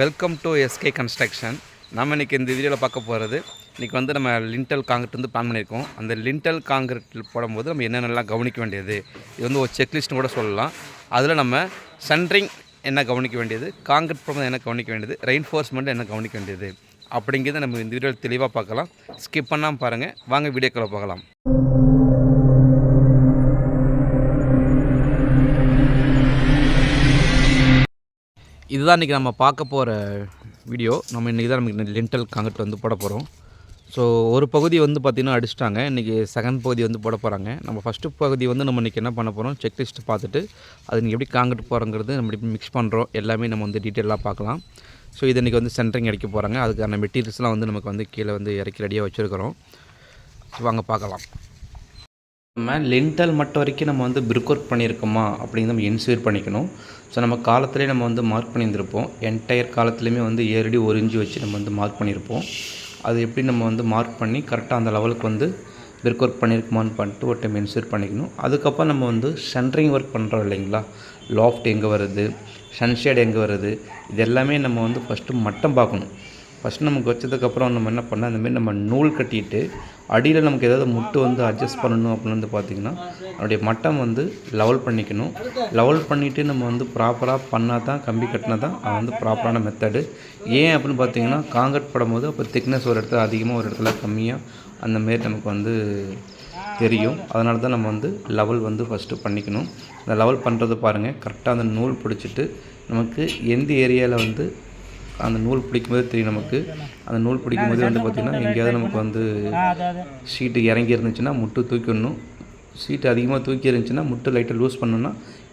Welcome to SK construction நம்ம இன்றைக்கி இந்த வீடியோவில் பார்க்க போகிறது இன்றைக்கி வந்து நம்ம லிண்டல் காங்கிரட் வந்து பிளான் பண்ணியிருக்கோம். அந்த லிண்டல் காங்கிரட்டில் போடும்போது நம்ம என்னென்னலாம் கவனிக்க வேண்டியது? இது வந்து ஒரு செக்லிஸ்ட்னு கூட சொல்லலாம். அதில் நம்ம சென்ட்ரிங் என்ன கவனிக்க வேண்டியது? காங்கிரட் போடும்போது என்ன கவனிக்க வேண்டியது? ரெயின்ஃபோர்ஸ்மெண்ட் என்ன கவனிக்க வேண்டியது? அப்படிங்கிறத நம்ம இந்த வீடியோவில் தெளிவாக பார்க்கலாம். ஸ்கிப் பண்ணாமல் பாருங்கள் வாங்க வீடியோக்களை பார்க்கலாம் இதுதான் இன்றைக்கி நம்ம பார்க்க போகிற வீடியோ நம்ம இன்றைக்கி தான் நமக்கு லென்டல் காங்கிரட் வந்து போட போகிறோம் ஸோ ஒரு பகுதி வந்து பார்த்திங்கன்னா அடிச்சிட்டாங்க. இன்றைக்கி செகண்ட் பகுதி வந்து போட போகிறாங்க நம்ம ஃபஸ்ட்டு பகுதி வந்து நம்ம இன்றைக்கி என்ன பண்ண போகிறோம் செக்லிஸ்ட் பார்த்துட்டு அது நீங்கள் எப்படி காங்கிரட் போகிறோங்கிறது நம்ம எப்படி மிக்ஸ் பண்ணுறோம் எல்லாமே நம்ம வந்து டீட்டெயிலாக பார்க்கலாம். ஸோ இது இன்றைக்கி வந்து சென்ட்ரிங் அடிக்க போகிறாங்க அதுக்கான மெட்டீரியல்ஸ்லாம் வந்து நமக்கு வந்து கீழே வந்து இறக்கி ரெடியாக வச்சுருக்கிறோம். ஸோ வாங்க பார்க்கலாம். நம்ம லென்டல் மட்டும் வரைக்கும் நம்ம வந்து பிரிக் ஒர்க் பண்ணியிருக்கோமா? அப்படின்னு நம்ம என்ஷூர் பண்ணிக்கணும். ஸோ நம்ம காலத்திலே நம்ம வந்து மார்க் பண்ணியிருந்திருப்போம். என்டையர் காலத்துலேயுமே வந்து ஏறடி ஒரு இன்ச்சு வச்சு நம்ம வந்து மார்க் பண்ணியிருப்போம். அது எப்படி நம்ம வந்து மார்க் பண்ணி கரெக்டாக அந்த லெவலுக்கு வந்து பிரிக் ஒர்க் பண்ணியிருக்குமான்னு பண்ணிட்டு ஒரு டைம் இன்சூர் பண்ணிக்கணும். அதுக்கப்புறம் நம்ம வந்து சென்ட்ரிங் ஒர்க் பண்ணுறோம் இல்லைங்களா? லாஃப்ட் எங்கே வருது? சன்ஷேட் எங்கே வருது? இது எல்லாமே நம்ம வந்து ஃபஸ்ட்டு மட்டம் பார்க்கணும். ஃபஸ்ட் நமக்கு வச்சதுக்கப்புறம் நம்ம என்ன பண்ணால் அந்தமாரி நம்ம நூல் கட்டிட்டு அடியில் நமக்கு ஏதாவது முட்டு வந்து அட்ஜஸ்ட் பண்ணணும் அப்படின்னு வந்து பார்த்திங்கன்னா அதனுடைய மட்டம் வந்து லெவல் பண்ணிக்கணும். லெவல் பண்ணிவிட்டு நம்ம வந்து ப்ராப்பராக பண்ணால் தான் கம்பி கட்டினா தான் அது வந்து ப்ராப்பரான மெத்தடு ஏன் அப்படின்னு பார்த்தீங்கன்னா காங்கிரட் படும்போது அப்போ திக்னஸ் ஒரு இடத்துல அதிகமாக ஒரு இடத்துல கம்மியாக அந்தமாரி நமக்கு வந்து தெரியும். அதனால தான் நம்ம வந்து லெவல் வந்து ஃபஸ்ட்டு பண்ணிக்கணும். அந்த லெவல் பண்ணுறது பாருங்கள் கரெக்டாக அந்த நூல் பிடிச்சிட்டு நமக்கு எந்த ஏரியாவில் வந்து அந்த நூல் பிடிக்கும்போது தெரியும் நமக்கு. அந்த நூல் பிடிக்கும்போது வந்து பார்த்திங்கன்னா எங்கேயாவது நமக்கு வந்து ஷீட்டு இறங்கி இருந்துச்சுன்னா முட்டு தூக்கிடணும். சீட்டு அதிகமாக தூக்கி இருந்துச்சுன்னா முட்டு லைட்டை லூஸ் பண்ணோன்னா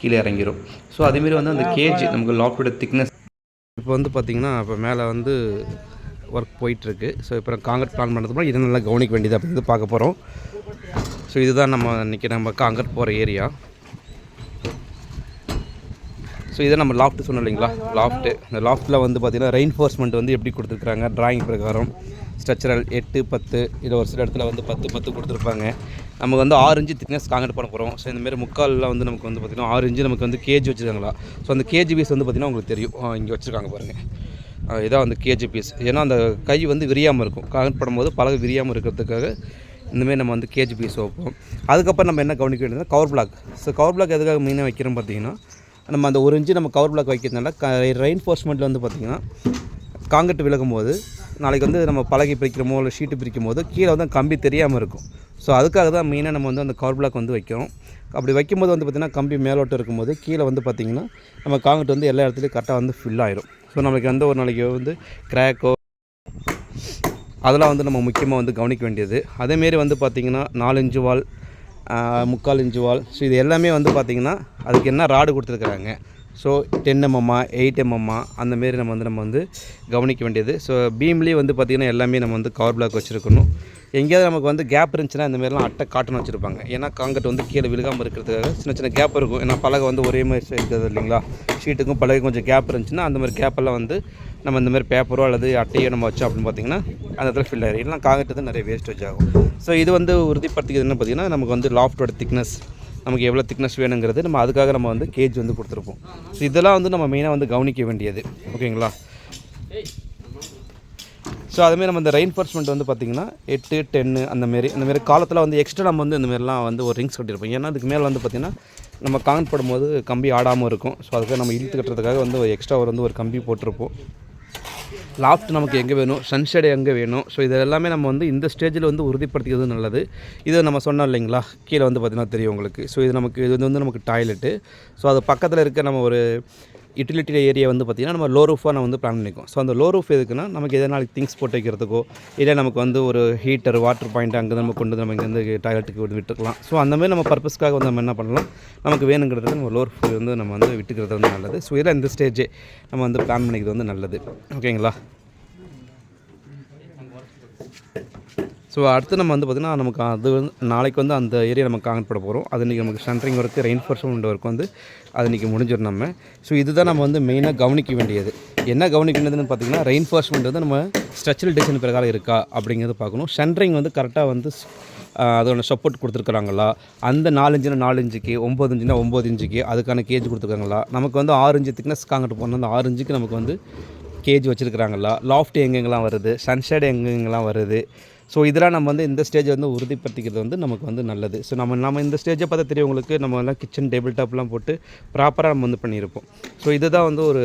கீழே இறங்கிடும் ஸோ அதேமாரி வந்து அந்த கேஜ் நமக்கு லாஃப்டோட திக்னஸ் இப்போ வந்து பார்த்திங்கன்னா இப்போ மேலே வந்து ஒர்க் போயிட்டுருக்கு. ஸோ இப்போ காங்கிரட் பிளான் பண்ணுறதுக்கு இதை நல்லா கவனிக்க வேண்டியது அப்படின்னு பார்க்க போகிறோம் ஸோ இதுதான் நம்ம இன்றைக்கி நம்ம காங்கிரட் போகிற ஏரியா ஸோ இதை நம்ம லாஃப்ட் சொன்னோம் இல்லைங்களா? லாஃப்ட்டு இந்த லாஃப்ட்டில் வந்து பார்த்திங்கன்னா ரெயின்ஃபோர்ஸ்மெண்ட் வந்து எப்படி கொடுத்துருக்காங்க ட்ராயிங் பிரகாரம் ஸ்ட்ரக்சரல் எட்டு பத்து இல்லை ஒரு சில இடத்துல வந்து பத்து பத்து கொடுத்துருப்பாங்க. நமக்கு வந்து ஆறு இன்ச்சு திக்னஸ் காங்கிரட் பண்ண போகிறோம் ஸோ இந்தமாரி முக்காலில் வந்து நமக்கு வந்து பார்த்திங்கன்னா ஆறு இன்ச்சு நமக்கு வந்து கேஜி வச்சுருக்காங்களா? ஸோ அந்த கேஜி பீஸ் வந்து பார்த்திங்கன்னா உங்களுக்கு தெரியும். இங்கே வச்சுருக்காங்க பாருங்கள் இதான் வந்து கேஜி பீஸ் ஏன்னா அந்த கை வந்து விரியாமல் இருக்கும். காங்கிரட் பண்ணும்போது பலகை விரியாமல் இருக்கிறதுக்காக இந்தமாரி நம்ம வந்து கேஜி பீஸ் வைப்போம். அதுக்கப்புறம் நம்ம என்ன கவனிக்க வேண்டியதுன்னா cover block so cover block எதுக்காக மெயினாக வைக்கிறோம் பார்த்தீங்கன்னா நம்ம அந்த ஒரு இன்ச்சு நம்ம கவர் பிளாக் வைக்கிறதுனால க ரெயின்ஃபோர்ஸ்மெண்ட்டில் வந்து பார்த்திங்கன்னா காங்கிரட் விலகும் போது நாளைக்கு வந்து நம்ம பலகை பிரிக்கிறோமோ இல்லை ஷீட்டு பிரிக்கும் போது கீழே வந்து கம்பி தெரியாமல் இருக்கும். ஸோ அதுக்காக தான் மெயினாக நம்ம வந்து அந்த கவர் பிளாக் வந்து வைக்கிறோம். அப்படி வைக்கும்போது வந்து பார்த்திங்கன்னா கம்பி மேலோட்டம் இருக்கும்போது கீழே வந்து பார்த்திங்கன்னா நம்ம காங்கிரட் வந்து எல்லா இடத்துலையும் கரெக்டாக வந்து ஃபில் ஆயிரும். ஸோ நம்மளுக்கு எந்த ஒரு நாளைக்கு வந்து கிராக்கோ அதெல்லாம் வந்து நம்ம முக்கியமாக வந்து கவனிக்க வேண்டியது. அதேமாரி வந்து பார்த்திங்கன்னா நாலஞ்சு வால் முக்கால் இன்ச்சு வால். ஸோ இது எல்லாமே வந்து பார்த்திங்கன்னா அதுக்கு என்ன ராடு கொடுத்துருக்குறாங்க. ஸோ டென் எம்எம்மா எயிட் எம்எம்மா அந்தமாரி நம்ம வந்து நம்ம வந்து கவனிக்க வேண்டியது. ஸோ பீம்லேயே வந்து பார்த்திங்கன்னா எல்லாமே நம்ம வந்து கவர் பிளாக் வச்சுருக்கணும். எங்கேயாவது நமக்கு வந்து கேப் இருந்துச்சுன்னா இந்தமாரிலாம் அட்டை காட்டன் வச்சுருப்பாங்க. ஏன்னா காங்கிரட் வந்து கீழே விழுகாமல் இருக்கிறதுக்காக சின்ன சின்ன கேப் இருக்கும். ஏன்னா பலகை வந்து ஒரே மாதிரி இருக்கிறது இல்லைங்களா? ஷீட்டுக்கும் பலகை கொஞ்சம் கேப் இருந்துச்சுன்னா அந்த மாதிரி கேப்பெல்லாம் வந்து நம்ம இந்த மாதிரி பேப்பரோ அல்லது அட்டையோ நம்ம வச்சோம் அப்படின்னு பார்த்தீங்கன்னா அந்த இடத்துல ஃபில் ஆகிடும் இல்லைனா காகிட்டது நிறைய வேஸ்டேஜ் ஆகும். ஸோ இது வந்து உறுதிப்படுத்திக்கிறது என்ன பார்த்திங்கன்னா நமக்கு வந்து லாஃப்டோட திக்னஸ் நமக்கு எவ்வளோ திக்னஸ் வேணுங்கிறது நம்ம அதுக்காக நம்ம வந்து கேஜ் வந்து கொடுத்துருப்போம். ஸோ இதெல்லாம் வந்து நம்ம மெயினாக வந்து கவனிக்க வேண்டியது. ஓகேங்களா ஸோ அதுமாரி நம்ம இந்த ரெயின்ஃபோர்ஸ்மெண்ட் வந்து பார்த்திங்கன்னா எட்டு டென்னு அந்தமாரி அந்தமாரி காலத்தில் வந்து எக்ஸ்ட்ரா நம்ம வந்து இந்தமாரிலாம் வந்து ஒரு ரிங்ஸ் கட்டியிருப்போம். ஏன்னா அதுக்கு மேலே வந்து பார்த்திங்கன்னா நம்ம கான் போடும்போது கம்பி ஆடாமல் இருக்கும். ஸோ அதுக்காக நம்ம இழுத்து கட்டுறதுக்காக வந்து ஒரு எக்ஸ்ட்ரா ஒரு வந்து ஒரு கம்பி போட்டிருப்போம். லாஃப்ட் நமக்கு எங்கே வேணும்? சன்ஷேடு எங்கே வேணும்? ஸோ இது எல்லாமே நம்ம வந்து இந்த ஸ்டேஜில் வந்து உறுதிப்படுத்திக்கிறது நல்லது. இது நம்ம சொன்னோம் இல்லைங்களா? கீழே வந்து பார்த்திங்கன்னா தெரியும் உங்களுக்கு. ஸோ இது நமக்கு இது வந்து நமக்கு டாய்லெட்டு ஸோ அது பக்கத்தில் இருக்க நம்ம ஒரு யூட்டிலிட்டி ஏரியா வந்து பார்த்திங்கன்னா நம்ம லோ ரூஃபாக நம்ம வந்து பிளான் பண்ணிக்கோம் ஸோ அந்த லோ ரூஃப் எதுக்குன்னா நமக்கு எதனால் திங்ஸ் போட்டு வைக்கிறதுக்கோ இல்லை நமக்கு வந்து ஒரு ஹீட்டர் வாட்டர் பாயிண்ட் அங்கே நம்ம கொண்டு வந்து நம்ம இங்கேருந்து டாய்லெட்டுக்கு வந்து விட்டுக்கலாம் ஸோ அந்த மாதிரி நம்ம பர்பஸ்க்காக வந்து நம்ம என்ன பண்ணலாம்? நமக்கு வேணுங்கிறது நம்ம லோ ரூஃப் வந்து நம்ம வந்து விட்டுக்கிறது வந்து நல்லது. ஸோ இதில் இந்த ஸ்டேஜே நம்ம வந்து பிளான் பண்ணிக்கிறது வந்து நல்லது. ஓகேங்களா ஸோ அடுத்து நம்ம வந்து பார்த்திங்கன்னா நமக்கு அது வந்து நாளைக்கு வந்து அந்த ஏரியா நம்ம காங்கிரட் போட போகிறோம் அது இன்றைக்கி நமக்கு சென்ட்ரிங் ஒர்க்கு ரெயின்ஃபோர்ஸ்மெண்ட் ஒர்க் வந்து அது இன்றைக்கி முடிஞ்சிடும் நம்ம. ஸோ இதுதான் நம்ம வந்து மெயினாக கவனிக்க வேண்டியது. என்ன கவனிக்க வேண்டியதுன்னு பார்த்தீங்கன்னா ரெயின்ஃபோர்ஸ்மெண்ட் வந்து நம்ம ஸ்ட்ரக்சரல் டிசைன் பிரகாரம் இருக்கா அப்படிங்கிறத பார்க்கணும். சென்ட்ரிங் வந்து கரெக்டாக வந்து அதோட சப்போர்ட் கொடுத்துருக்குறாங்களா? அந்த நாலஞ்சுனா நாலு இன்ச்சுக்கு ஒம்பது இன்ச்சுனா ஒம்பது இன்ச்சுக்கு அதுக்கான கேஜ் கொடுத்துருக்காங்களா? நமக்கு வந்து ஆறு இன்ச்சு திக்னஸ் காங்கிட்டு போனால் அந்த ஆறு இன்ச்சுக்கு நமக்கு வந்து கேஜ் வச்சுருக்குறாங்களா? லாஃப்ட் எங்கெங்கெல்லாம் வருது? சன்ஷேட் எங்கெங்கெல்லாம் வருது? ஸோ இதெல்லாம் நம்ம வந்து இந்த ஸ்டேஜை வந்து உறுதிப்படுத்திக்கிறது வந்து நமக்கு வந்து நல்லது. ஸோ நம்ம நம்ம இந்த ஸ்டேஜை பார்த்தா தெரியவங்களுக்கு நம்ம எல்லாம் கிச்சன் டேபிள் டாப்லாம் போட்டு ப்ராப்பராக நம்ம வந்து பண்ணியிருப்போம். ஸோ இதுதான் வந்து ஒரு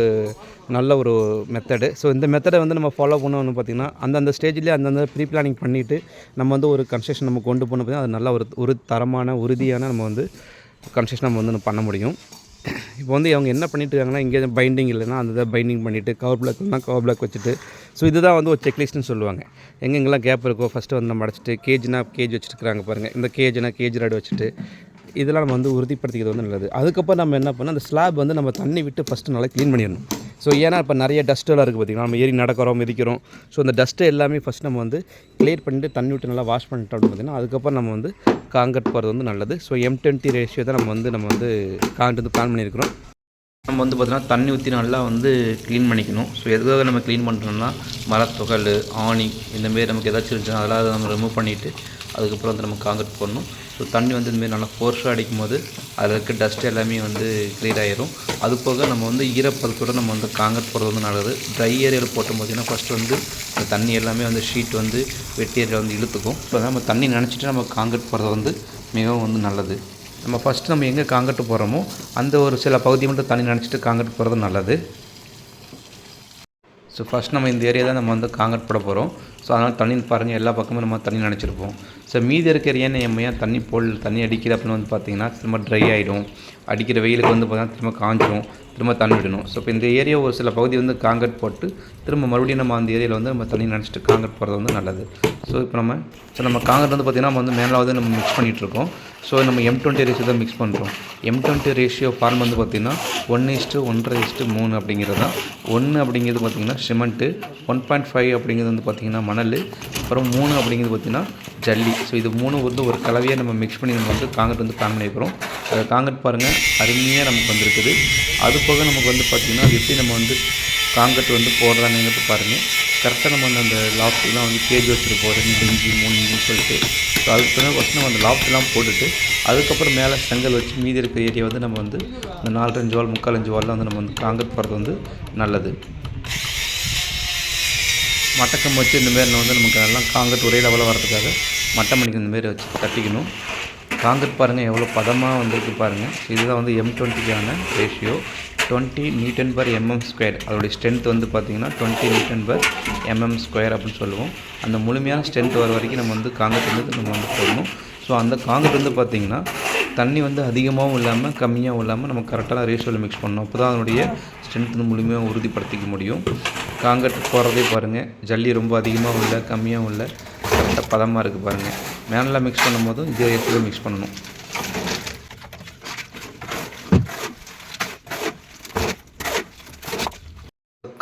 நல்ல ஒரு மெத்தடு ஸோ இந்த மெத்தடை வந்து நம்ம ஃபாலோ பண்ணோம்னு பார்த்திங்கன்னா அந்தந்த ஸ்டேஜ்லேயே அந்தந்த ப்ரீ பிளானிங் பண்ணிவிட்டு நம்ம வந்து ஒரு கன்ஸ்ட்ரக்ஷன் நம்ம கொண்டு போனோம் பார்த்தீங்கன்னா அது நல்ல ஒரு ஒரு தரமான உறுதியான நம்ம வந்து கன்ஸ்ட்ரக்ஷன் நம்ம வந்து பண்ண முடியும். இப்போ வந்து அவங்க என்ன பண்ணிட்டு இருக்காங்கன்னா இங்கே பைண்டிங் இல்லைன்னா அந்த பைண்டிங் பண்ணிவிட்டு கவர் பிளாக்னா கவர் பிளாக் வச்சுட்டு ஸோ இதுதான் வந்து ஒரு செக்லிஸ்ட்னு சொல்லுவாங்க. எங்கெங்கெல்லாம் கேப் இருக்கோ ஃபஸ்ட்டு வந்து நம்ம அடைச்சிட்டு கேஜ்னா கேஜ் வச்சுருக்காங்க பாருங்கள் இந்த கேஜ்னா கேஜ் ராடு வச்சுட்டு இதெல்லாம் நம்ம வந்து உறுதிப்படுத்திக்கிறது வந்து நல்லது. அதுக்கப்புறம் நம்ம என்ன பண்ணால் அந்த ஸ்லாப் வந்து நம்ம தண்ணி விட்டு ஃபஸ்ட்டு நல்லா க்ளீன் பண்ணிடணும். ஸோ ஏன்னா இப்போ நிறைய டஸ்ட்டெல்லாம் இருக்குது பார்த்திங்கன்னா நம்ம ஏறி நடக்கிறோம் மிதிக்கிறோம். ஸோ அந்த டஸ்ட்டு எல்லாமே ஃபஸ்ட் நம்ம வந்து க்ளியர் பண்ணிட்டு தண்ணி விட்டு நல்லா வாஷ் பண்ணிட்டோம் அப்படின்னு பார்த்திங்கன்னா அதுக்கப்புறம் நம்ம வந்து காங்கிரட் போகிறது வந்து நல்லது. ஸோ எம் டுவெண்ட்டி ரேஷியோ தான் நம்ம வந்து நம்ம வந்து காங்கிட்டு வந்து பிளான் பண்ணியிருக்கிறோம். நம்ம வந்து பார்த்தோன்னா தண்ணி ஊற்றி நல்லா வந்து க்ளீன் பண்ணிக்கணும். ஸோ எதுக்காக நம்ம க்ளீன் பண்ணுறோம்னா மரத்துகள் ஆணி இந்தமாரி நமக்கு ஏதாச்சும் இருந்துச்சுன்னா அதெல்லாம் நம்ம ரிமூவ் பண்ணிவிட்டு அதுக்கப்புறம் வந்து நம்ம காங்கிரட் போடணும். ஸோ தண்ணி வந்து இந்தமாரி நல்லா ஃபோர்ஸாக அடிக்கும் போது அதில் இருக்க டஸ்ட் எல்லாமே வந்து க்ளியர் ஆகிரும் அது போக நம்ம வந்து ஈரப்பதத்தோடு நம்ம வந்து காங்கிரட் போடுறது வந்து நல்லது. ட்ரை ஏரியாவில் போட்டோம் பார்த்தீங்கன்னா ஃபஸ்ட்டு வந்து அந்த தண்ணி எல்லாமே வந்து ஷீட் வந்து வெட்டி ஏரியாவில் வந்து இழுத்துக்கும். ஸோ நம்ம தண்ணி நினச்சிட்டு நம்ம காங்கிரட் போடுறது வந்து மிகவும் வந்து நல்லது. நம்ம ஃபஸ்ட்டு நம்ம எங்கே காங்கட்டு போகிறோமோ அந்த ஒரு சில பகுதி மட்டும் தண்ணி நினச்சிட்டு காங்கிரட் போகிறது நல்லது. ஸோ ஃபஸ்ட் நம்ம இந்த ஏரியா தான் நம்ம வந்து காங்கிரட் போட போகிறோம் ஸோ அதனால் தண்ணி பாருங்கள் எல்லா பக்கமும் நம்ம தண்ணி நினச்சிருப்போம். ஸோ மீதி இருக்கிற ஏன் நம்ம ஏன் தண்ணி போல் தண்ணி அடிக்குது அப்படின்னு வந்து பார்த்தீங்கன்னா திரும்ப ட்ரை ஆகிடும் அடிக்கிற வெயிலுக்கு வந்து பார்த்தீங்கன்னா திரும்ப காஞ்சிரும். திரும்ப தண்ணி விடணும். ஸோ இப்போ இந்த ஏரியா ஒரு சில பகுதி வந்து காங்கிரட் போட்டு திரும்ப மறுபடியும் நம்ம அந்த ஏரியாவில் வந்து நம்ம தண்ணி நினச்சிட்டு காங்கிரட் போகிறது வந்து நல்லது. ஸோ இப்போ நம்ம ஸோ நம்ம காங்கிரட் வந்து பார்த்திங்கன்னா நம்ம வந்து மேலாவது நம்ம மிக்ஸ் பண்ணிகிட்ருக்கோம் ஸோ நம்ம எம் டுவெண்ட்டி ரேஷியோ தான் மிக்ஸ் பண்ணுறோம் எம் டுவெண்ட்டி ரேஷியோ ஃபார்ம் வந்து பார்த்திங்கன்னா ஒன்று இஸ்ட்டு ஒன்றரை இஸ்ட்டு மூணு அப்படிங்கிறது தான். ஒன்று அப்படிங்கிறது பார்த்திங்கன்னா சிமெண்ட்டு ஒன் பாயிண்ட் ஃபைவ் அப்படிங்கிறது வந்து பார்த்திங்கன்னா மணல் அப்புறம் மூணு அப்படிங்கிறது பார்த்திங்கன்னா ஜல்லி. ஸோ இது மூணு வந்து ஒரு கலவையாக நம்ம மிக்ஸ் பண்ணி நம்ம வந்து காங்கிரட் வந்து பிளான் பண்ணியிருக்கிறோம். அது காங்கிரட் பாருங்கள் அருமையாக நமக்கு வந்திருக்குது. அது போக நமக்கு வந்து பார்த்திங்கன்னா அது எப்படி நம்ம வந்து காங்கிரட் வந்து போடுறாங்கிறது பாருங்கள் கரெக்டாக நம்ம வந்து அந்த லாப்ட்லாம் வந்து கேஜ் வச்சுருப்போம். ரெண்டு இஞ்சி மூணு இஞ்சின்னு சொல்லிட்டு. ஸோ அதுக்கு பிறகு ஃபஸ்ட் நம்ம அந்த லாப்ட்லாம் போட்டுட்டு அதுக்கப்புறம் மேலே செங்கல் வச்சு மீதி இருக்கிற ஏரியா வந்து நம்ம வந்து இந்த நாலு அஞ்சு வால் முக்கால் அஞ்சு வாலில் வந்து நம்ம வந்து காங்கிரட் போடுறது வந்து நல்லது. மட்டக்கம் வச்சு இந்தமாரி வந்து நமக்கு நல்லா காங்கிரட் ஒரே லெவலில் வரதுக்காக மட்டம் மணிக்கு இந்தமாரி வச்சு தட்டிக்கணும் காங்கிரட் பாருங்கள் எவ்வளோ பதமாக வந்திருக்கு பாருங்கள் இதுதான் வந்து M டுவெண்ட்டிக்கான ratio twenty newton per mm square அதோடைய ஸ்ட்ரென்த் வந்து பார்த்திங்கன்னா twenty newton per MM square அப்படின்னு சொல்லுவோம். அந்த முழுமையான ஸ்ட்ரென்த் வர வரைக்கும் நம்ம வந்து காங்கிரட் வந்து நம்ம வந்து போடணும். ஸோ அந்த காங்கிரட் வந்து பார்த்திங்கன்னா தண்ணி வந்து அதிகமாகவும் இல்லாமல் கம்மியாகவும் இல்லாமல் நம்ம கரெக்டான ரேஷியோவில் மிக்ஸ் பண்ணணும். அப்போ தான் அதனுடைய ஸ்ட்ரென்த் வந்து முழுமையாக உறுதிப்படுத்திக்க முடியும். காங்கிரட் போகிறதே பாருங்கள் ஜல்லி ரொம்ப அதிகமாகவும் இல்லை கம்மியாகவும் இல்லை. கரெக்டாக பதமாக இருக்குது பாருங்கள் மேனில் மிக்ஸ் பண்ணும்போதும் இதே ரேஷியோவில் மிக்ஸ் பண்ணணும்.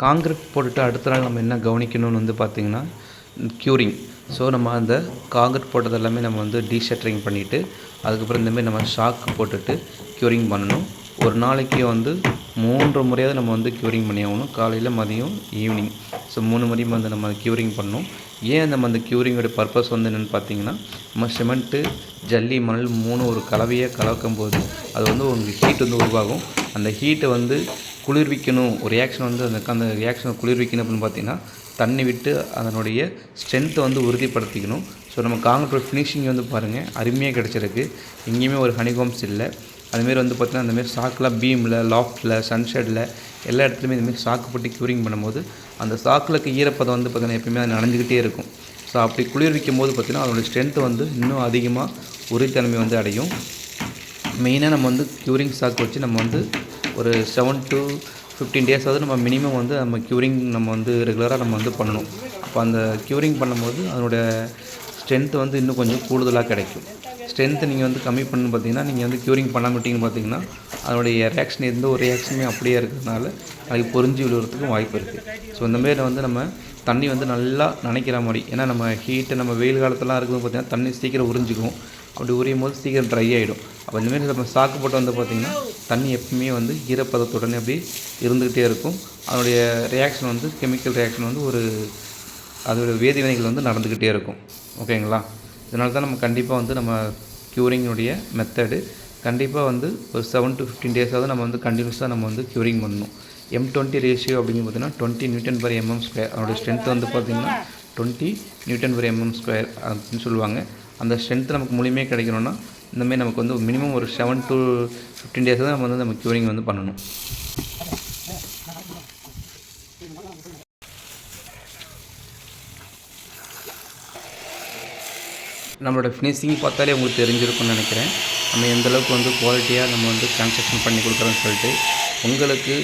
காங்கிரட் போட்டுட்டு அடுத்த நாள் நம்ம என்ன கவனிக்கணும்னு வந்து பார்த்திங்கன்னா க்யூரிங் ஸோ நம்ம அந்த காங்கிரட் போட்டது எல்லாமே நம்ம வந்து டீஷட்டரிங் பண்ணிவிட்டு அதுக்கப்புறம் இந்தமாரி நம்ம ஷாக் போட்டுட்டு க்யூரிங் பண்ணணும். ஒரு நாளைக்கு வந்து மூன்று முறையாவது நம்ம வந்து க்யூரிங் பண்ணி ஆகணும் காலையில் மதியம் ஈவினிங் ஸோ மூணு முறையும் வந்து நம்ம க்யூரிங் பண்ணணும். ஏன் நம்ம அந்த க்யூரிங்கோட பர்பஸ் வந்து என்னென்னு பார்த்தீங்கன்னா நம்ம சிமெண்ட்டு ஜல்லி மணல் மூணு ஒரு கலவையாக கலக்கும் போது அது வந்து உங்களுக்கு ஹீட் வந்து உருவாகும். அந்த ஹீட்டை வந்து குளிர்விக்கணும். ஒரு ரியாக்ஷன் வந்து அந்த அந்த ரியாக்ஷனை குளிர்விக்கணும் அப்படின்னு பார்த்தீங்கன்னா தண்ணி விட்டு அதனுடைய ஸ்ட்ரென்த்தை வந்து உறுதிப்படுத்திக்கணும். ஸோ நம்ம காங்கிரீட் ஃபினிஷிங் வந்து பாருங்கள் அருமையாக கிடச்சிருக்கு. எங்கேயுமே ஒரு ஹனிகோம்ஸ் இல்லை. அதுமாரி வந்து பார்த்திங்கன்னா அந்தமாரி சாக்கெலாம் பீமில் லாஃப்டில் சன்ஷெட்டில் எல்லா இடத்துலையுமே இதுமாரி சாக்கு போட்டு க்யூரிங் பண்ணும்போது அந்த சாக்கில் இருக்க ஈரப்பதம் வந்து பார்த்திங்கன்னா எப்பயுமே அது நனைஞ்சிக்கிட்டே இருக்கும். ஸோ அப்படி குளிர்விக்கும் போது பார்த்திங்கன்னா அதோடய ஸ்ட்ரென்த்து வந்து இன்னும் அதிகமாக உறுதித்தன்மை வந்து அடையும். மெயினாக நம்ம வந்து க்யூரிங் சாக்கு வச்சு நம்ம வந்து ஒரு செவன் டு ஃபிஃப்டீன் டேஸாவது நம்ம மினிமம் வந்து நம்ம க்யூரிங் நம்ம வந்து ரெகுலராக நம்ம வந்து பண்ணணும். அப்போ அந்த க்யூரிங் பண்ணும்போது அதனுடைய ஸ்ட்ரென்த்து வந்து இன்னும் கொஞ்சம் கூடுதலாக கிடைக்கும். ஸ்ட்ரென்த்து நீங்கள் வந்து கம்மி பண்ணு பார்த்தீங்கன்னா நீங்கள் வந்து க்யூரிங் பண்ணாம விட்டிங்கன்னு பார்த்தீங்கன்னா அதனுடைய ரியாக்ஷன் எந்த ஒரு ரியாக்ஷனுமே அப்படியே இருக்கிறதுனால அதுக்கு பொறிஞ்சு விழுகிறதுக்கும் வாய்ப்பு இருக்குது ஸோ இந்த மாரி வந்து நம்ம தண்ணி வந்து நல்லா நினைக்கிற மாதிரி ஏன்னா நம்ம ஹீட்டு நம்ம வெயில் காலத்துலாம் இருக்கும்போது பார்த்திங்கன்னா தண்ணி சீக்கிரம் உறிஞ்சிக்கும். அப்படி உரியும் போது சீக்கிரம் ட்ரை ஆகிடும் அப்போ இந்தமாரி நம்ம சாக்கு போட்டு வந்து பார்த்திங்கன்னா தண்ணி எப்பவுமே வந்து ஈரப்பதத்துடனே அப்படி இருந்துக்கிட்டே இருக்கும். அதனுடைய ரியாக்ஷன் வந்து கெமிக்கல் ரியாக்ஷன் வந்து ஒரு அதோட வேதிவினைகள் வந்து நடந்துக்கிட்டே இருக்கும். ஓகேங்களா இதனால தான் நம்ம கண்டிப்பாக வந்து நம்ம க்யூரிங்கினுடைய மெத்தடு கண்டிப்பாக வந்து ஒரு செவன் டு ஃபிஃப்டீன் டேஸாவது நம்ம வந்து கண்டினியூஸாக நம்ம வந்து க்யூரிங் பண்ணணும். எம் டுவெண்ட்டி ரேஷியோ அப்படின்னு பார்த்தீங்கன்னா twenty newton per MM square அதோட ஸ்ட்ரென்த் வந்து பார்த்திங்கன்னா twenty newton per MM square அப்படின்னு சொல்லுவாங்க. அந்த ஸ்ட்ரென்த் நமக்கு மூலியமே கிடைக்கணும்னா இந்தமாதிரி நமக்கு வந்து மினிமம் ஒரு செவன் டு ஃபிஃப்டீன் டேஸ் தான் நம்ம வந்து நம்ம க்யூரிங் வந்து பண்ணணும். நம்மளோட ஃபினிஷிங் பார்த்தாலே உங்களுக்கு தெரிஞ்சிருக்கும்னு நினைக்கிறேன். நம்ம எந்த அளவுக்கு வந்து குவாலிட்டியாக நம்ம வந்து கன்ஸ்ட்ரக்ஷன் பண்ணி கொடுக்குறோன்னு சொல்லிட்டு உங்களுக்கு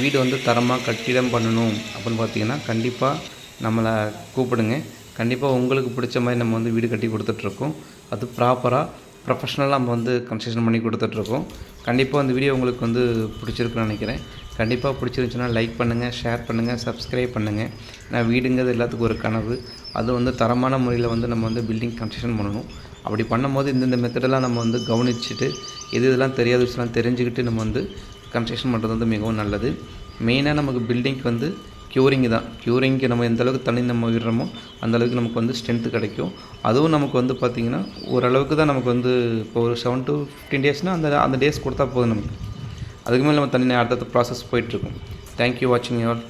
வீடு வந்து தரமாக கட்டிடம் பண்ணணும் அப்படின்னு பார்த்தீங்கன்னா கண்டிப்பாக நம்மளை கூப்பிடுங்க. கண்டிப்பாக உங்களுக்கு பிடிச்ச மாதிரி நம்ம வந்து வீடு கட்டி கொடுத்துட்ருக்கோம் அது ப்ராப்பராக ப்ரொஃபஷ்னலாக நம்ம வந்து கன்ஸ்ட்ரக்ஷன் பண்ணி கொடுத்துட்ருக்கோம். கண்டிப்பாக அந்த வீடியோ உங்களுக்கு வந்து பிடிச்சிருக்குன்னு நினைக்கிறேன். கண்டிப்பாக பிடிச்சிருந்துச்சுன்னா லைக் பண்ணுங்கள் ஷேர் பண்ணுங்கள் சப்ஸ்கிரைப் பண்ணுங்கள் நான் வீடுங்கிறது எல்லாத்துக்கும் ஒரு கனவு. அது வந்து தரமான முறையில் வந்து நம்ம வந்து பில்டிங் கன்ஸ்ட்ரக்ஷன் பண்ணணும். அப்படி பண்ணும்போது இந்தந்த மெத்தடெல்லாம் நம்ம வந்து கவனிச்சுட்டு எது இதெல்லாம் தெரியாத விஷயம்லாம் தெரிஞ்சுக்கிட்டு நம்ம வந்து கன்ஸ்ட்ரக்ஷன் பண்ணுறது வந்து மிகவும் நல்லது. மெயினாக நமக்கு பில்டிங்க்கு வந்து க்யூரிங் தான். க்யூரிங்க்கு நம்ம எந்த அளவுக்கு தண்ணி நம்ம விடுறோமோ அந்த அளவுக்கு நமக்கு வந்து ஸ்ட்ரென்த்து கிடைக்கும். அதுவும் நமக்கு வந்து பார்த்திங்கன்னா ஓரளவுக்கு தான் நமக்கு வந்து இப்போ ஒரு செவன் டு ஃபிஃப்டீன் டேஸ்னால் அந்த அந்த டேஸ் கொடுத்தா போதும் நமக்கு. அதுக்கு மேலே நம்ம தண்ணி அடுத்தடுத்த ப்ராசஸ் போயிட்டுருக்கும் தேங்க்யூ வாட்சிங் யுவர்